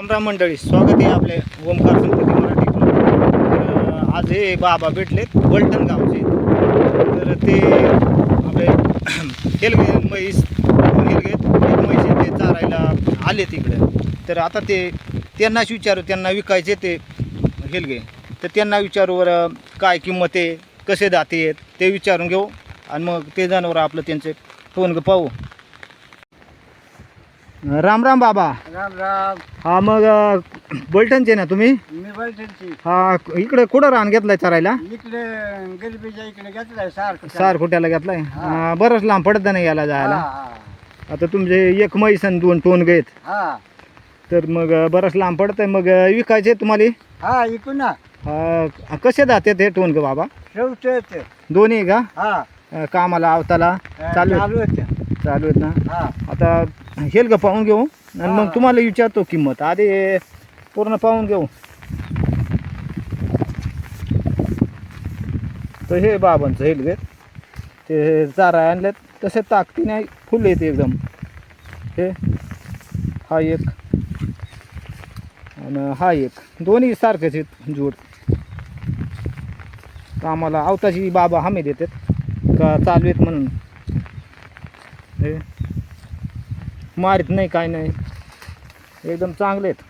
रामराम मंडळी स्वागत आहे आपले ओमकार संपत्ती मराठी आज हे बाबा भेटलेत बलटण गावचे. तर ते आपले हेलगे म्हैस दोन हेलगे म्हैस ते चारायला आले तिकडे तर आता ते त्यांनाच विचारू त्यांना विकायचे ते हेलगे तर त्यांना विचारू बरं काय किंमत आहे कसे दाते आहेत ते विचारून घेऊ. आणि मग ते जनावर आपलं त्यांचे फोन पाहू. राम राम बाबा. राम राम. हा मग बोलटणचे ना तुम्ही? मी हा इकडे कुठं रान घेतलाय चरायला? इकडे गरिबीच्या इकडे घेतलाय सार खोट्याला घेतलाय? बरंच लांब पडत नाही याला जायला. हा आता तुमचे एक म्हैस आणि दोन टोन घेत. हा. तर मग बरंच लांब पडत मग विकायचे तुम्हाला? हा इकून ना. कसे जाते ते टोन ग बाबा? दोन्ही का हा. कामाला अवताला चालू. चालू होत चालू आहेत ना. हा. आता हेल ग पाहून घेऊ. आणि मग. तुम्हाला विचारतो किंमत. आधी पूर्ण पाहून घेऊ. तर हे बाबांचं हेल गे. ते चारा आणल्यात तसे ताकती नाही. फुल येते एकदम. हे हा एक. आणि हा एक. दोन्ही सारखेच आहेत जोड. आम्हाला अवताची बाबा हमी देतात. का चालू आहेत म्हणून. हे. मारित नाही काय नाही. एकदम चांगले आहेत.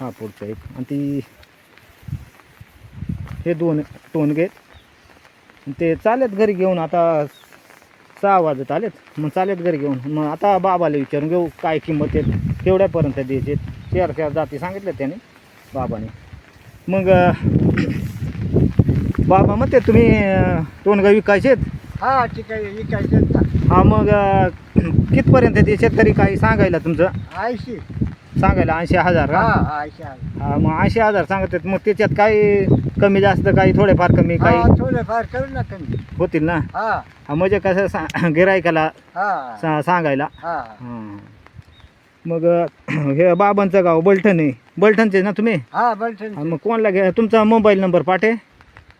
हा पुढचा एक. आणि ती हे दोन टोनगे ते चालेत घरी घेऊन आता सहा वाजत आलेत. मग चालेत घरी घेऊन. मग आता बाबाला विचारून घेऊ काय किंमत आहेत केवढ्यापर्यंत द्यायचे चार चार जाती सांगितल्या त्याने बाबाने. मग बाबा मग ते तुम्ही टोनगा विकायचे आहेत हा ठीक आहे इकायचं ना हा मग अ, कितपर्यंत ते शेतकरी काही सांगायला तुमचं? ऐंशी. सांगायला ऐंशी हजार हा का? हा, ऐंशी आहे. हा मग ऐंशी हजार सांगत आहेत. मग त्याच्यात काही कमी जास्त काही थोडेफार कमी हा काही थोडेफार करू ना कमी. होतील ना? हा. हा म्हणजे कसं सा गिरायकाला हा. सा सांगायला. हा. हां. मग अ, हे बाबांचं गाव बलठण आहे. बलठणचे ना तुम्ही? हा बोलते हा, मग कोणला घ्या? तुमचा मोबाईल नंबर पाठे?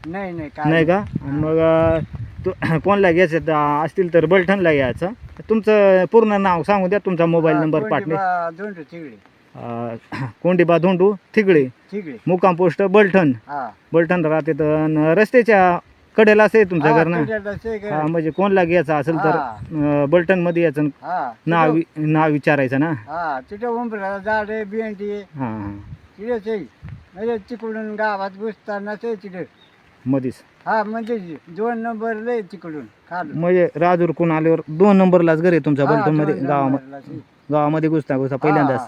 नाही नाही काय नाही का? आणि मग अ, तु कोणला घ्यायचं तर असतील तर बलठणला घ्यायचं. तुमचं पूर्ण नाव सांगू द्या तुमचा मोबाईल नंबर कोंडी पाठले तिकडे अ, कोंडीबा धोंडू तिगळे तिकडे मुक्काम पोस्ट बलठण. हा. बलठण राहते तर रस्त्याच्या कडेला आहे तुमचं घर ना तिकडे ते घर. हा म्हणजे कोणला घ्यायचं असेल तर हा. बलटणमध्ये यायचं हा नाव तिथं- वि- नाव विचारायचं ना. हा तिथे उंबरा झाड आहे बियांडी आहे हां हां. तिथेच आहे. म्हणजे तिकडून गावात घुसताना ते तिथे. मध्येच हा म्हणजे दोन नंबर लय तिकडून खालून. म्हणजे राजूर कोण आल्यावर दोन नंबरलाच घर आहे तुमच्या हा, मध्ये गावामध्ये नंबरला. गावामध्ये घुसता घुसता पहिल्यांदाच. हा,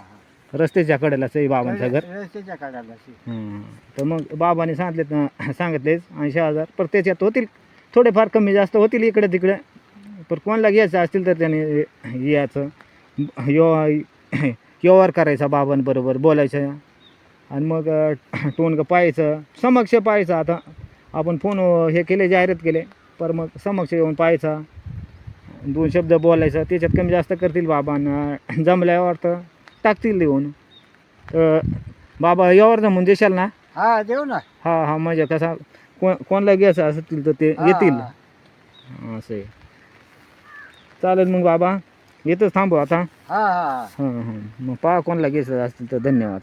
रस्त्याच्या कडेलाच आहे बाबांचं घर. रस्त्याच्या. हं. तर मग बाबाने सांगितले सांगितलेच ऐंशी हजार पर त्याच्यात होतील. थोडेफार कमी जास्त होतील इकडे तिकडे. पण कोणाला घ्यायचं असतील तर त्याने याचं. व्यव- व्यवहार करायचा बाबांबरोबर बोलायचं. आणि मग टोनगं पाहायचं समक्ष पाहायचं आता. आपण फोन हे केले जाहिरात केले पर मग समक्ष येऊन पाहायचा. दोन शब्द बोलायचं त्याच्यात कमी जास्त करतील बाबांना जमल्यावर तर टाकतील देऊन. तर बाबा यावर जमून देशाल ना? हा देऊ ना. हा हा म्हणजे कसा कोण कोणाला घ्यायचं असतील तर ते. येतील. असं आहे. चालेल मग बाबा येतच थांबू आता. हा हा. हां हां. मग पहा कोणाला घ्यायचं असतील तर धन्यवाद.